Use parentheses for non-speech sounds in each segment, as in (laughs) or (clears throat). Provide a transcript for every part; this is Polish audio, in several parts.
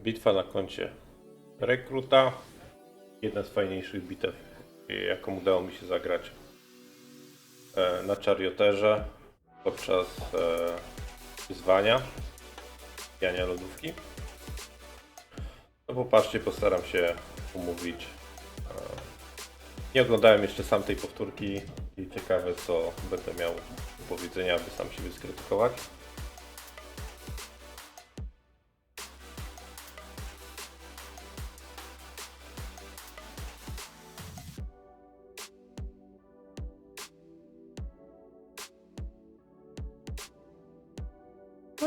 Bitwa na koncie rekruta. Jedna z fajniejszych bitew, jaką udało mi się zagrać e, na czarioterze podczas e, wyzwania jania lodówki. No popatrzcie, postaram się umówić. E, Nie oglądałem jeszcze sam tej powtórki i ciekawe co będę miał do powiedzenia, aby sam siebie skrytykować.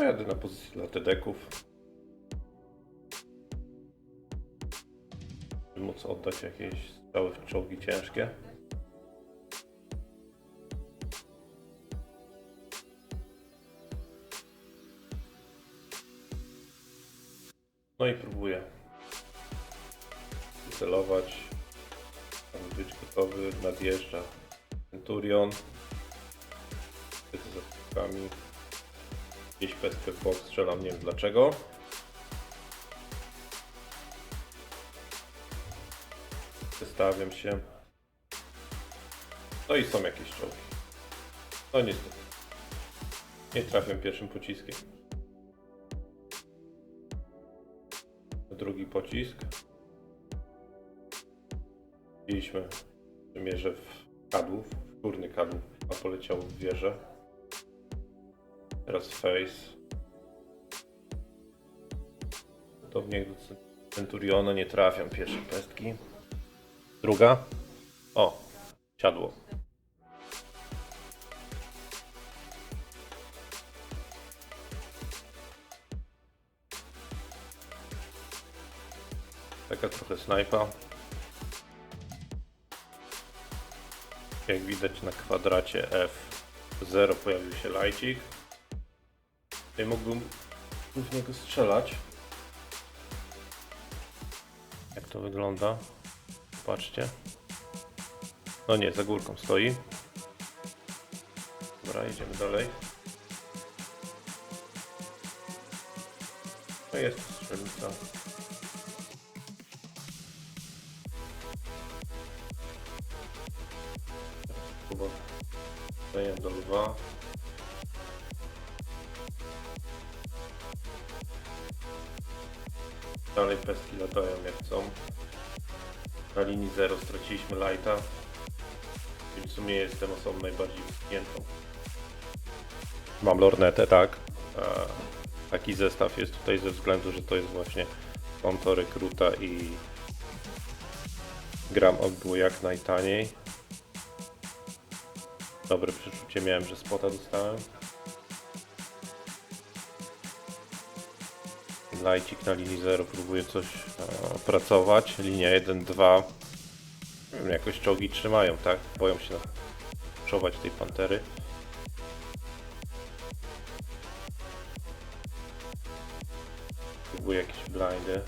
No jadę na pozycję dla tedeków. By móc oddać jakieś strzały w czołgi ciężkie. No i próbuję celować. Aby być gotowy. Nadjeżdża Centurion. Siedzę za skokami. Gdzieś pestkę w bok strzelam, nie wiem dlaczego. Wystawiam się. No i są jakieś czołgi. No niestety. Nie trafiam pierwszym pociskiem. Drugi pocisk. Widzieliśmy w przymierze w kadłub, w górny kadłub, a poleciał w wieżę. Teraz face. To w niego Centuriona nie trafiam pierwszej pestki. Druga. O, siadło. Taka trochę snajpa. Jak widać na kwadracie F0 pojawił się lajcik. Tutaj mógłbym w niego strzelać. Jak to wygląda? Patrzcie. No nie, za górką stoi. Dobra, idziemy dalej. No jest strzelnica. Chyba daję do lwa. Dalej pestki latają jak chcą. Na linii 0 straciliśmy lighta. Więc w sumie jestem osobą najbardziej wyschniętą. Mam lornetę, tak. E, taki zestaw jest tutaj ze względu, że to jest właśnie konto rekruta i gram było jak najtaniej. Dobre przeczucie miałem, że spota dostałem. Lajcik na linii 0 próbuje coś e, opracować. Linia 1, 2. Nie wiem, jakoś czołgi trzymają, tak? Boją się czować tej pantery. Próbuję jakieś blindy.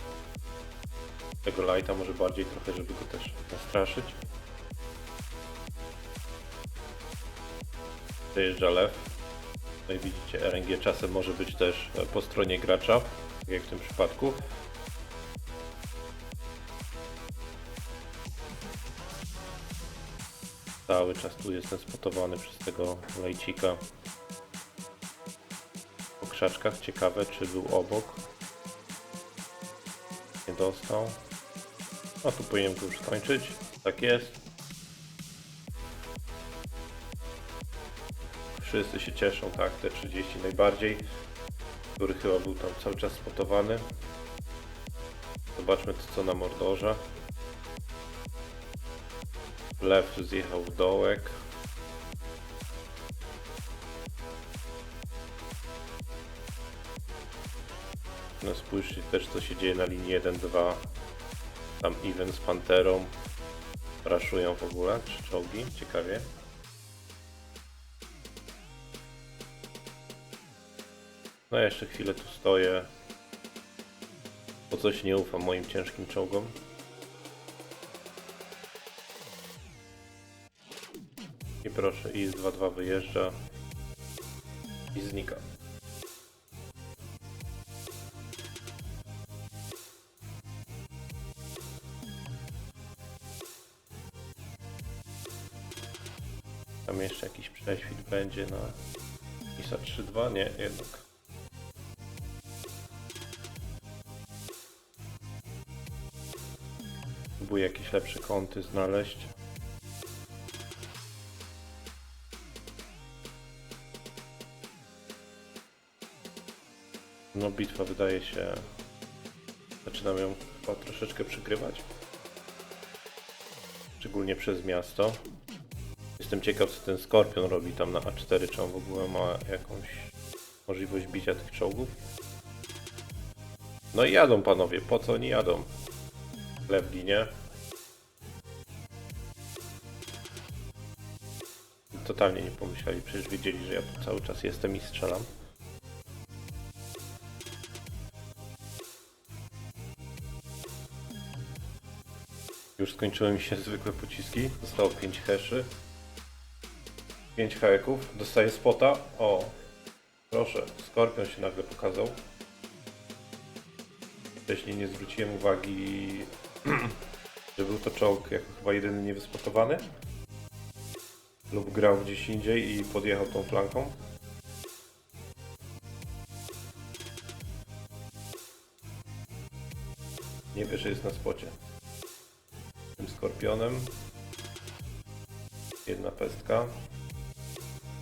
Tego lighta może bardziej trochę, żeby go też nastraszyć. Dojeżdża lew. No i widzicie, RNG czasem może być też po stronie gracza, jak w tym przypadku. Cały czas tu jestem spotowany przez tego lejcika po krzaczkach. Ciekawe, czy był obok. Nie dostał. A tu powinienem go już skończyć. Tak jest. Wszyscy się cieszą, tak, te 30 najbardziej, który chyba był tam cały czas spotowany. Zobaczmy co na mordorze. Lew zjechał w dołek. No spójrzcie też co się dzieje na linii 1-2. Tam event z Panterą. Raszują w ogóle, trzy czołgi, ciekawie. No ja jeszcze chwilę tu stoję. bo coś nie ufam moim ciężkim czołgom. I proszę, i z 2-2 wyjeżdża. I znika. Tam jeszcze jakiś prześwit będzie na ISA 3.2? Nie, jednak. Próbuję jakieś lepsze kąty znaleźć. No bitwa wydaje się... Zaczynam ją chyba troszeczkę przykrywać. Szczególnie przez miasto. Jestem ciekaw co ten Skorpion robi tam na A4, czy on w ogóle ma jakąś możliwość bicia tych czołgów. No i jadą panowie, po co oni jadą? Chleb ginie. Totalnie nie pomyśleli, przecież wiedzieli, że ja tu cały czas jestem i strzelam. Już skończyły mi się zwykłe pociski. Zostało 5 heszy. 5 haeków. Dostaję spota. O, proszę. Skorpion się nagle pokazał. Wcześniej nie zwróciłem uwagi, (clears throat) że był to czołg jako chyba jedyny niewyspotowany. Lub grał gdzieś indziej i podjechał tą flanką. Nie wie, że jest na spocie tym skorpionem. Jedna pestka.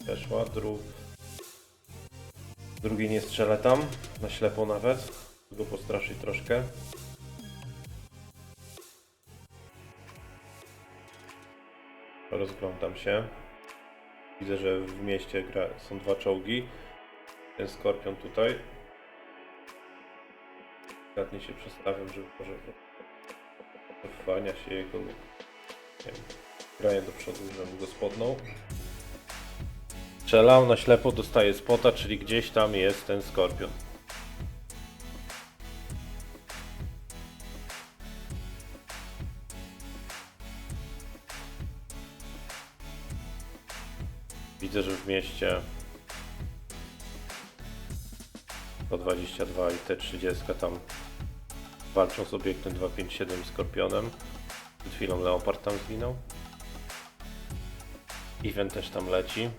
Weszła, drug. Drugi nie strzelę tam, na ślepo nawet. Go postraszyć troszkę. Rozglądam się. Widzę, że w mieście gra, są dwa czołgi. Ten skorpion tutaj. Delikatnie się przestawiam, żeby może Wwania się jego nie wiem, do przodu, żebym go spotnął. Strzelał na ślepo, dostaje spota, czyli gdzieś tam jest ten skorpion. 20 po i te 30 tam walczą z obiektem 257 Skorpionem. Przed chwilą Leopard tam zginął. Event też tam leci.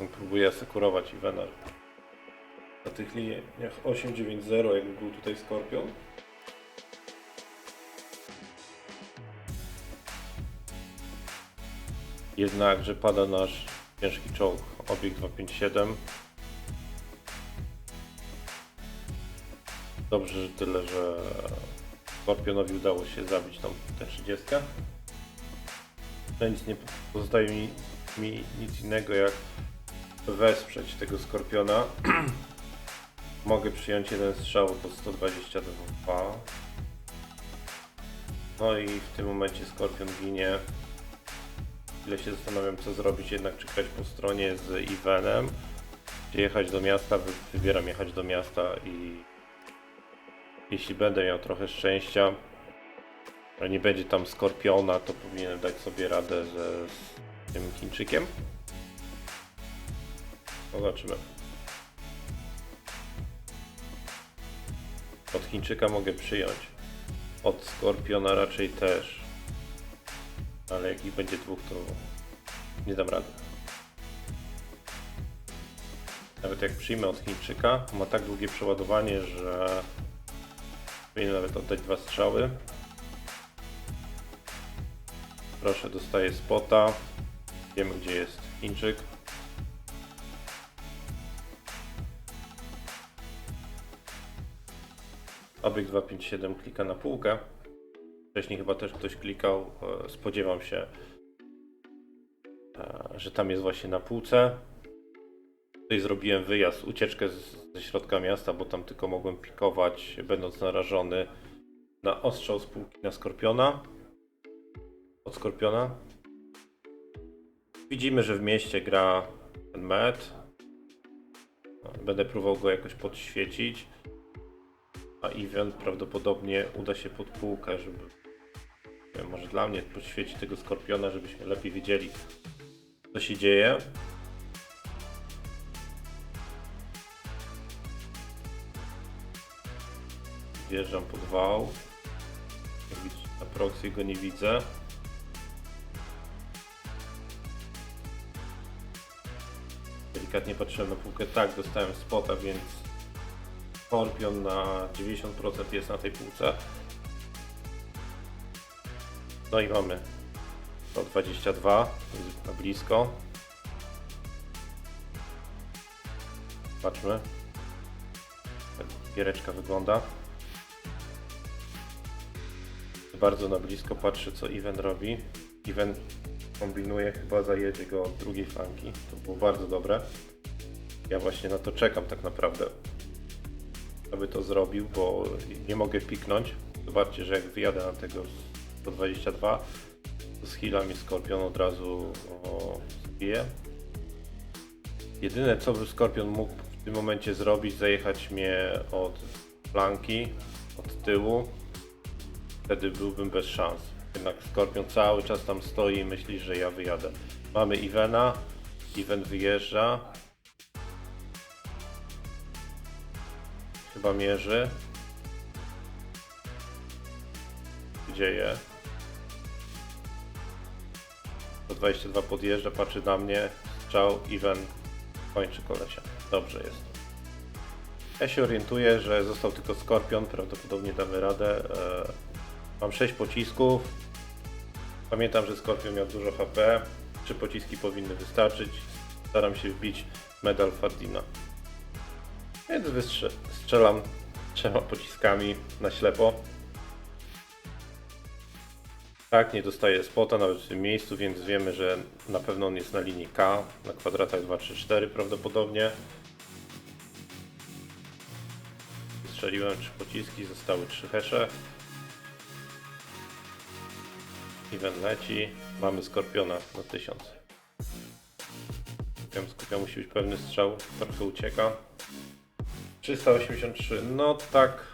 No, próbuję asekurować Iwenar. Na tych liniach 890 jakby był tutaj Skorpion. Jednakże pada nasz ciężki czołg, obiekt 257. Dobrze, że tyle, że Skorpionowi udało się zabić tą T30. No nic nie pozostaje mi, mi nic innego jak wesprzeć tego Skorpiona. (clears throat) Mogę przyjąć jeden strzał do 122. No i w tym momencie Skorpion ginie. Chwilę się zastanawiam co zrobić, jednak czy grać po stronie z Evenem, czy jechać do miasta, Wy- wybieram jechać do miasta i jeśli będę miał trochę szczęścia, a nie będzie tam Skorpiona, to powinienem dać sobie radę ze, z tym Chińczykiem. Zobaczymy. Od Chińczyka mogę przyjąć. Od Skorpiona raczej też. Ale jak ich będzie dwóch, to nie dam rady. Nawet jak przyjmę od Chińczyka, ma tak długie przeładowanie, że powinien nawet oddać dwa strzały. Proszę, dostaję spota. Wiemy gdzie jest Chińczyk. Obiekt 257 klika na półkę. Wcześniej chyba też ktoś klikał. e, Spodziewam się, e, że tam jest właśnie na półce. Tutaj zrobiłem wyjazd, ucieczkę ze środka miasta, bo tam tylko mogłem pikować, będąc narażony na ostrzał z półki na Skorpiona. Od Skorpiona. Widzimy, że w mieście gra ten med. Będę próbował go jakoś podświecić. A event prawdopodobnie uda się pod półkę, żeby wiem, może dla mnie podświecić tego skorpiona, żebyśmy lepiej wiedzieli co się dzieje. Wjeżdżam pod wał. Na proxy go nie widzę. Delikatnie patrzyłem na półkę. Tak, dostałem spota, więc Skorpion na 90% jest na tej półce. No i mamy 122, jest na blisko. Patrzmy. Jak giereczka wygląda. Bardzo na blisko patrzę co Iwen robi. Iwen kombinuje, chyba zajedzie go od drugiej flanki. To było bardzo dobre. Ja właśnie na to czekam tak naprawdę. Aby to zrobił, bo nie mogę piknąć. Zobaczcie, że jak wyjadę na tego 122, to z heala mi Skorpion od razu o, zabije. Jedyne co by Skorpion mógł w tym momencie zrobić, zajechać mnie od flanki, od tyłu. Wtedy byłbym bez szans. Jednak Skorpion cały czas tam stoi i myśli, że ja wyjadę. Mamy Ivena. Iwen wyjeżdża. Chyba mierzy. Dzieje. 122 podjeżdża, patrzy na mnie. Strzał, Iwen kończy kolesia. Dobrze jest. Ja się orientuję, że został tylko Skorpion, prawdopodobnie damy radę. E, Mam 6 pocisków. Pamiętam, że Skorpion miał dużo HP. 3 pociski powinny wystarczyć. Staram się wbić medal Fardina. Więc wystrze- strzelam trzema pociskami na ślepo. Tak, nie dostaje spota nawet w tym miejscu, więc wiemy, że na pewno on jest na linii K, na kwadratach 2, 3, 4 prawdopodobnie. Strzeliłem 3 pociski, zostały 3 hesze. Even leci, mamy Skorpiona na 1000. Skupiam, skupiam, musi być pewny strzał, trochę ucieka. 383, no tak.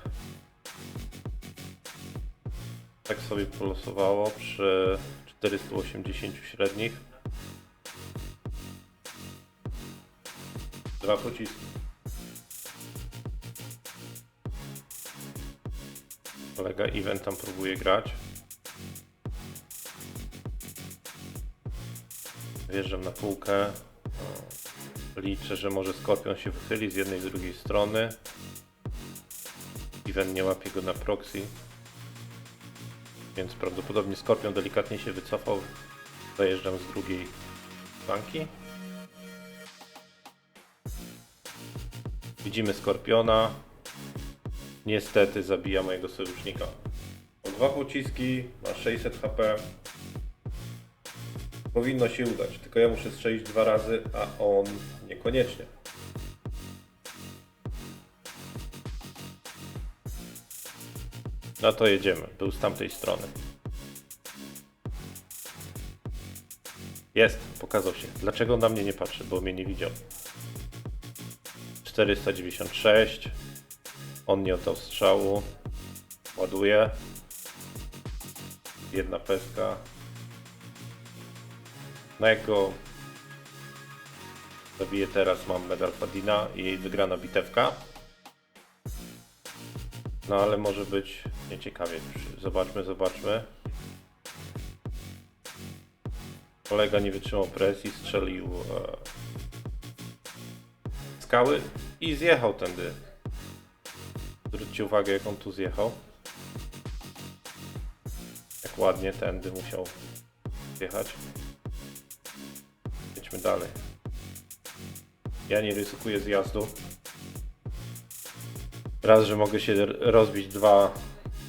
Tak sobie polosowało przy 480 średnich. Dwa pociski. Kolega Event tam próbuje grać. Wjeżdżam na półkę. Liczę, że może Skorpion się wychyli z jednej z drugiej strony. Even nie łapie go na proxy. Więc prawdopodobnie Skorpion delikatnie się wycofał. Zajeżdżam z drugiej flanki. Widzimy Skorpiona. Niestety zabija mojego sojusznika. O dwa pociski, ma 600 HP. Powinno się udać, tylko ja muszę strzelić dwa razy, a on niekoniecznie. No to jedziemy, był z tamtej strony. Jest, pokazał się. Dlaczego na mnie nie patrzy? Bo mnie nie widział. 496. On nie oddał strzału. Ładuje. Jedna peska. No jak zabiję teraz, mam medal Fadina i wygrana bitewka. No ale może być nieciekawie. Zobaczmy, zobaczmy. Kolega nie wytrzymał presji, strzelił e, skały i zjechał tędy. Zwróćcie uwagę, jak on tu zjechał. Jak ładnie tędy musiał zjechać. Jedźmy dalej. Ja nie ryzykuję zjazdu. Raz, że mogę się rozbić, dwa,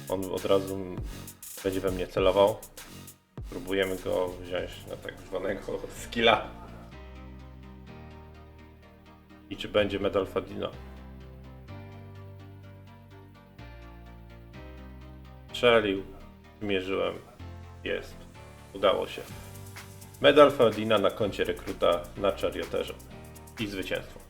on od razu będzie we mnie celował. Próbujemy go wziąć na tak zwanego (laughs) skilla. I czy będzie medal Fadina? Strzelił, mierzyłem, jest, udało się. Medal Fadina na koncie rekruta na Charioterze i zwycięstwo.